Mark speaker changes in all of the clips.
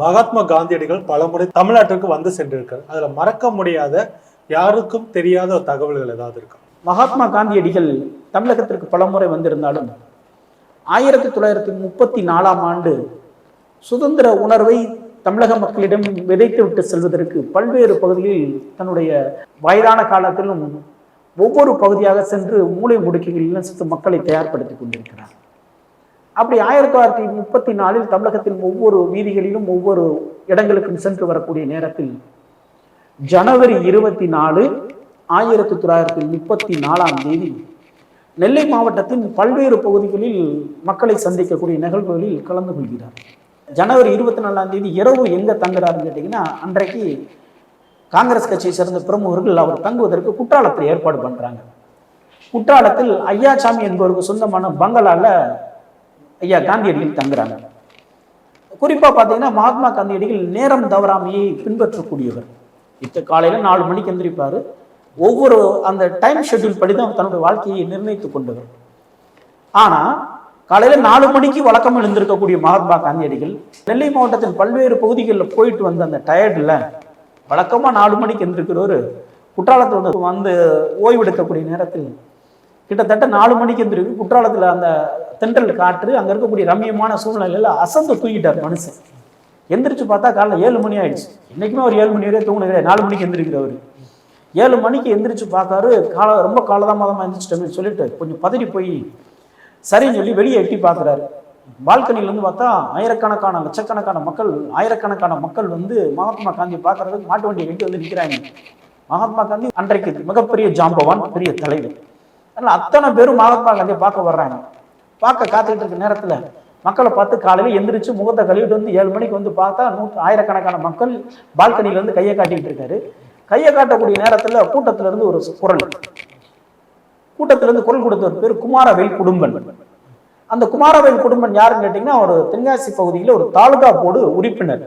Speaker 1: மகாத்மா காந்தியடிகள் பலமுறை தமிழ்நாட்டிற்கு வந்து சென்றிருக்கார் அதுல மறக்க முடியாத யாருக்கும் தெரியாத தகவல்கள் ஏதாவது இருக்கா?
Speaker 2: மகாத்மா காந்தியடிகள் தமிழகத்திற்கு பலமுறை வந்திருந்தாலும் ஆயிரத்தி தொள்ளாயிரத்தி முப்பத்தி நாலாம் ஆண்டு சுதந்திர உணர்வை தமிழக மக்களிடம் விதைத்து விட்டு செல்வதற்கு பல்வேறு பகுதிகளில் தன்னுடைய வயதான காலத்திலும் ஒவ்வொரு பகுதியாக சென்று மூளை முடுக்கிகளிலும் சென்று மக்களை தயார்படுத்தி கொண்டிருக்கிறார். அப்படி ஆயிரத்தி தொள்ளாயிரத்தி முப்பத்தி நாலில் தமிழகத்தின் ஒவ்வொரு வீதிகளிலும் ஒவ்வொரு இடங்களுக்கும் சென்று வரக்கூடிய நேரத்தில் ஜனவரி இருபத்தி நாலு ஆயிரத்தி தொள்ளாயிரத்தி முப்பத்தி நாலாம் தேதி நெல்லை மாவட்டத்தின் பல்வேறு பகுதிகளில் மக்களை சந்திக்கக்கூடிய நிகழ்வுகளில் கலந்து கொள்கிறார். ஜனவரி இருபத்தி நாலாம் தேதி இரவு எங்க தங்குறாருன்னு கேட்டிங்கன்னா அன்றைக்கு காங்கிரஸ் கட்சியை சேர்ந்த பிரமுகர்கள் அவர் தங்குவதற்கு குற்றாலத்தில் ஏற்பாடு பண்றாங்க. குற்றாலத்தில் ஐயாசாமி என்பவருக்கு சொந்தமான பங்களால ஐயா காந்தியடிகள் தங்குறாங்க. குறிப்பாக பார்த்தீங்கன்னா மகாத்மா காந்தியடிகள் நேரம் தவறாமையை பின்பற்றக்கூடியவர். இத்த காலையில் நாலு மணிக்கு எந்திரிப்பார். ஒவ்வொரு அந்த டைம் ஷெட்யூல் படி தான் தன்னுடைய வாழ்க்கையை நிர்ணயித்துக் கொண்டவர். ஆனால் காலையில் நாலு மணிக்கு வழக்கம் எழுந்திருக்கக்கூடிய மகாத்மா காந்தியடிகள் நெல்லை மாவட்டத்தின் பல்வேறு பகுதிகளில் போயிட்டு வந்த அந்த டயர்டில் வழக்கமாக நாலு மணிக்கு எந்திருக்கிறவர் குற்றாலத்தில் வந்து வந்து ஓய்வெடுக்கக்கூடிய நேரத்தில் கிட்டத்தட்ட நாலு மணிக்கு எந்திரிக்கு குற்றாலத்தில் அந்த தென்றல் காற்று அங்கே இருக்கக்கூடிய ரம்மியமான சூழ்நிலையில் அசந்து தூங்கிட்டார் மனுஷன். எந்திரிச்சு பார்த்தா காலைல ஏழு மணி ஆயிடுச்சு. இன்னைக்குமே ஒரு ஏழு மணி வரையும் தூங்கினது நாலு மணிக்கு எந்திரிக்கிறவர் ஏழு மணிக்கு எந்திரிச்சு பார்த்தாரு கால ரொம்ப காலதாமதமாக எந்திரிச்சிட்டோம்னு சொல்லிட்டு கொஞ்சம் பதறி போய் சரின்னு சொல்லி வெளியே எட்டி பார்க்குறாரு. பால்கனிலேருந்து பார்த்தா ஆயிரக்கணக்கான லட்சக்கணக்கான மக்கள் ஆயிரக்கணக்கான மக்கள் வந்து மகாத்மா காந்தியை பார்க்கறதுக்கு மாட்டு வண்டியை கட்டி வந்து நிற்கிறாங்க மகாத்மா காந்தி அன்றைக்கு மிகப்பெரிய ஜாம்பவான் பெரிய தலைவர். அதனால் அத்தனை பேரும் மகாத்மா காந்தியை பார்க்க வர்றாங்க. பார்க்க காத்துக்கிட்டு இருக்க நேரத்தில் மக்களை பார்த்து காலையில் எந்திரிச்சு முகத்தை கழுவிட்டு வந்து ஏழு மணிக்கு வந்து பார்த்தா நூற்று ஆயிரக்கணக்கான மக்கள் பால்கனியில் வந்து கையை காட்டிக்கிட்டு இருக்காரு. கையை காட்டக்கூடிய நேரத்தில் கூட்டத்திலிருந்து ஒரு குரல். கூட்டத்திலிருந்து குரல் குரல் கொடுத்தவர் பேர் குமாரவேல் குடும்பன். அந்த குமாரவேல் குடும்பன் யாருன்னு கேட்டிங்கன்னா ஒரு தென்காசி பகுதியில் ஒரு தாலுகா போர்டு உறுப்பினர்.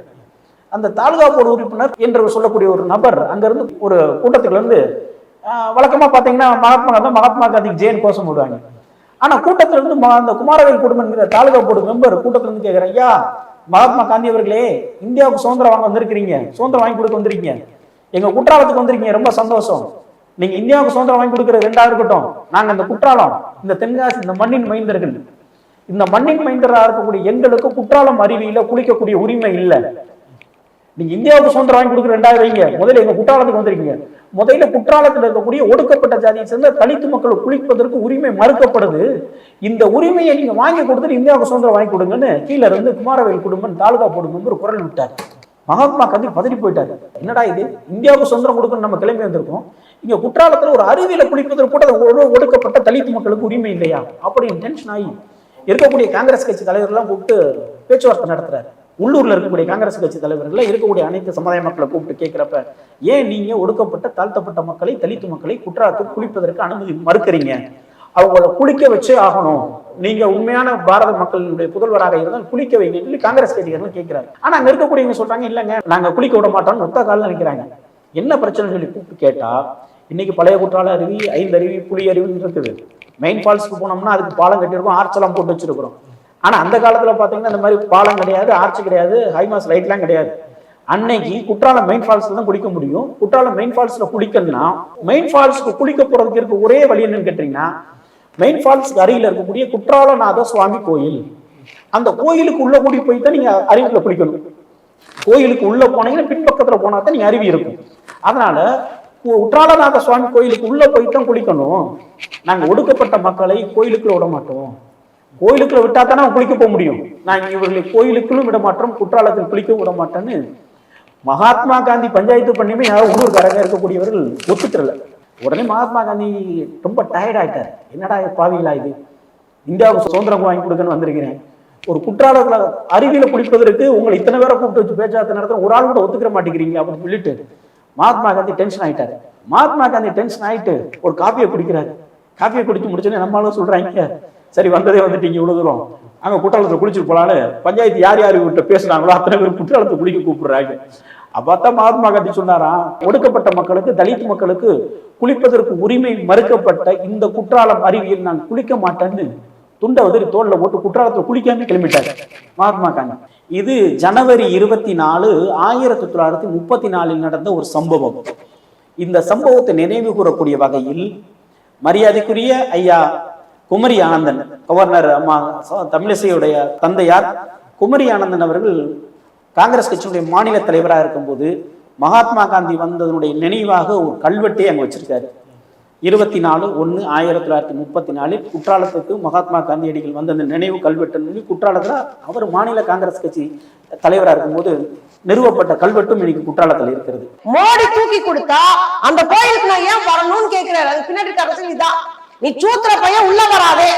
Speaker 2: அந்த தாலுகா போர்டு உறுப்பினர் என்று சொல்லக்கூடிய ஒரு நபர் அங்கேருந்து ஒரு கூட்டத்திலிருந்து வழக்கமாக பார்த்தீங்கன்னா மகாத்மா காந்தி மகாத்மா காந்திக்கு ஜெயின் கோஷம் போடுவாங்க. ஆனால் கூட்டத்திலிருந்து அந்த குமாரவேல் குடும்பங்கிற தாலுகா போர்டு மெம்பர் கூட்டத்திலிருந்து இருந்து ஐயா மகாத்மா காந்தி அவர்களே இந்தியாவுக்கு சுதந்திரம் வாங்க வந்திருக்கிறீங்க சுதந்திரம் வாங்கி கொடுக்க வந்திருக்கீங்க. எங்கள் குற்றாலத்துக்கு வந்திருக்கீங்க ரொம்ப சந்தோஷம். நீங்கள் இந்தியாவுக்கு சுதந்திரம் வாங்கி கொடுக்குற ரெண்டாக இருக்கட்டும். நாங்கள் இந்த குற்றாலம் இந்த தென்காசி இந்த மண்ணின் மைந்தர்கள். இந்த மண்ணின் மைந்தராக இருக்கக்கூடிய எங்களுக்கு குற்றாலம் அருவியில் குளிக்கக்கூடிய உரிமை இல்லை. நீங்க இந்தியாவுக்கு சுதந்திரம் வாங்கி கொடுக்குற ரெண்டாயிரம் வைங்க. முதல்ல எங்க குற்றாலத்துக்கு வந்திருக்கீங்க. முதல்ல குற்றாலத்தில் இருக்கக்கூடிய ஒடுக்கப்பட்ட ஜாதியை சேர்ந்த தலித்து மக்கள் குளிப்பதற்கு உரிமை மறுக்கப்படுது. இந்த உரிமையை நீங்க வாங்கி கொடுத்துட்டு இந்தியாவுக்கு சுதந்திரம் வாங்கி கொடுங்கன்னு கீழே இருந்து குமாரவேல் குடும்பம் தாலுகா போடும் ஒரு குரல் விட்டார். மகாத்மா காந்தி பதறி போயிட்டாரு. என்னடா இது? இந்தியாவுக்கு சுதந்திரம் கொடுக்கணும் நம்ம கிளம்பி வந்திருக்கோம். இங்க குற்றாலத்தில் ஒரு அருவியில குளிப்பதற்கு கூட ஒடுக்கப்பட்ட தலித்து மக்களுக்கு உரிமை இல்லையா? அப்படின்னு டென்ஷன் ஆகி இருக்கக்கூடிய காங்கிரஸ் கட்சி தலைவர்கள்லாம் கூப்பிட்டு பேச்சுவார்த்தை நடத்துறாரு. உள்ளூர்ல இருக்கக்கூடிய காங்கிரஸ் கட்சி தலைவர்கள் இருக்கக்கூடிய அனைத்து சமுதாய மக்களை கூப்பிட்டு கேட்கிறப்ப ஏன் நீங்க ஒடுக்கப்பட்ட தாழ்த்தப்பட்ட மக்களை தலித்து மக்களை குற்றாலத்துக்கு குளிப்பதற்கு அனுமதி மறுக்கிறீங்க? அவங்கள குளிக்க வச்சே ஆகணும். நீங்க உண்மையான பாரத மக்களுடைய புதல்வராக இருந்தால் குளிக்க வைங்க சொல்லி காங்கிரஸ் கட்சிகள் கேட்கிறாரு. ஆனா அங்க இருக்கக்கூடியவங்க சொல்றாங்க இல்லைங்க நாங்க குளிக்க விட மாட்டோம்னு ஒத்த காலில் நினைக்கிறாங்க என்ன பிரச்சனை சொல்லி கூப்பிட்டு கேட்டா இன்னைக்கு பழைய குற்றால அருவி ஐந்து அருவி புலி அருவின்னு இருக்குது. மெயின் ஃபால்ஸ்க்கு போனோம்னா அதுக்கு பாலம் கட்டியிருக்கோம் ஆர்ச்செல்லாம் போட்டு வச்சிருக்கிறோம். ஆனால் அந்த காலத்தில் பார்த்தீங்கன்னா இந்த மாதிரி பாலம் கிடையாது ஆர்ச்சி கிடையாது ஹைமாஸ் லைட்லாம் கிடையாது. அன்னைக்கு குற்றாலம் மெயின் ஃபால்ஸில் தான் குளிக்க முடியும். குற்றாலம் மெயின் ஃபால்ஸில் குளிக்கணும்னா மெயின் ஃபால்ஸ்க்கு குளிக்க போகிறதுக்கு இருக்க ஒரே வழி என்னன்னு கேட்டிங்கன்னா மெயின் ஃபால்ஸ்க்கு அருகில் இருக்கக்கூடிய குற்றாலநாத சுவாமி கோயில். அந்த கோயிலுக்கு உள்ள கூடி போய் தான் நீங்கள் அருவியில் குளிக்கணும். கோயிலுக்கு உள்ளே போனீங்கன்னா பின்பக்கத்தில் போனால் தான் நீங்கள் அருவி இருக்கும். அதனால குற்றாலநாத சுவாமி கோயிலுக்கு உள்ளே போய் தான் குளிக்கணும். நாங்கள் ஒடுக்கப்பட்ட மக்களை கோயிலுக்குள்ள விட மாட்டோம். கோயிலுக்குள்ள விட்டா தானே அவன் குளிக்க போக முடியும். நான் இவர்களை கோயிலுக்குள்ளும் விட மாட்டோம் குற்றாலத்தில் குளிக்கவும் விட மாட்டேன்னு மகாத்மா காந்தி பஞ்சாயத்து பண்ணியுமே யாரும் உள்ளூர்காரங்க இருக்கக்கூடியவர்கள் ஒத்துக்கிறல. உடனே மகாத்மா காந்தி ரொம்ப டயர்ட் ஆயிட்டார். என்னடா பாவிகளா இது? இந்தியாவுக்கு சுதந்திரம் வாங்கி கொடுக்கன்னு வந்திருக்கிறேன். ஒரு குற்றாலத்துல அருவியில குளிப்பதற்கு உங்களை இத்தனை பேரை கூப்பிட்டு வச்சு பேச்சாத்த நேரத்தில் ஒரு ஆள் கூட ஒத்துக்கிற மாட்டேங்கிறீங்க அப்படின்னு சொல்லிட்டு மகாத்மா காந்தி டென்ஷன் ஆயிட்டாரு. மகாத்மா காந்தி டென்ஷன் ஆயிட்டு ஒரு காஃபியை குடிக்கிறாரு. காஃபியை குடிச்சு முடிச்சோன்னே நம்மளும் சொல்றாங்க சரி வந்ததே வந்துட்டீங்க இவ்வளோ தூரம் அங்க குற்றாலத்தில் குளிச்சுட்டு போலான்னு பஞ்சாயத்து யார் யார் இவர்கிட்ட பேசுனாங்களோ அத்தனை பேர் குற்றாலத்தை குளிக்க கூப்பிடுறாங்க. அப்பதான் மகாத்மா காந்தி சொன்னாராம் ஒடுக்கப்பட்ட மக்களுக்கு தலித் மக்களுக்கு குளிப்பதற்கு உரிமை மறுக்கப்பட்ட இந்த குற்றாலம் அருவியில் நான் குளிக்க மாட்டேன்னு துண்டை உதறி தோல்ல போட்டு குற்றாலத்தில் குளிக்காம கிளம்பிட்டாரு மகாத்மா காந்தி. இது ஜனவரி இருபத்தி நாலு ஆயிரத்தி தொள்ளாயிரத்தி முப்பத்தி நாலில் நடந்த ஒரு சம்பவம். இந்த சம்பவத்தை நினைவு கூறக்கூடிய வகையில் மரியாதைக்குரிய ஐயா குமரி ஆனந்தன் கவர்னர் அம்மா தமிழிசையுடைய தந்தையார் குமரி ஆனந்தன் அவர்கள் காங்கிரஸ் கட்சியினுடைய மாநில தலைவராக இருக்கும்போது மகாத்மா காந்தி வந்ததனுடைய நினைவாக ஒரு கல்வெட்டை அங்கே வச்சிருக்காரு. இருபத்தி நாலு ஒன்று ஆயிரத்தி தொள்ளாயிரத்தி முப்பத்தி நாலில் குற்றாலத்துக்கு மகாத்மா காந்தியடிகள் வந்த அந்த நினைவு கல்வெட்டு சொல்லி குற்றாலத்தில் அவர் மாநில காங்கிரஸ் கட்சி தலைவராக இருக்கும்போது நிறுவப்பட்ட கல்வெட்டும் இன்னைக்கு குற்றாலத்தில் இருக்கிறது.
Speaker 3: மோடி தூக்கி கொடுத்தா அந்த கோயிலுக்கு நான் ஏன் வரணும்னு கேட்கிறாரு. அது பின்னாடி அரசியல் இதான். நீ சூத்திர பையன் உள்ள வராதே.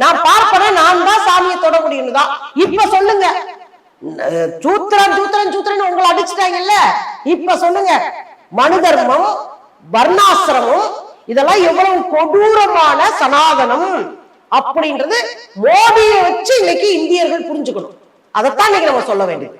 Speaker 3: நான் பார்ப்பேன் நான் தான் சாமியை தொட முடியும் தான் இப்ப சொல்லுங்க. சூத்திரன் சூத்திரன் சூத்திரன் உங்களை அடிச்சுட்டாங்கல்ல? இப்ப சொல்லுங்க. மனு தர்மம் வர்ணாசிரமம் இதெல்லாம் எவ்வளவு கொடூரமான சனாதனம் அப்படின்றது மோடியை வச்சு இன்னைக்கு இந்தியர்கள் புரிஞ்சுக்கணும். அதைத்தான் இன்னைக்கு நம்ம சொல்ல வேண்டியது.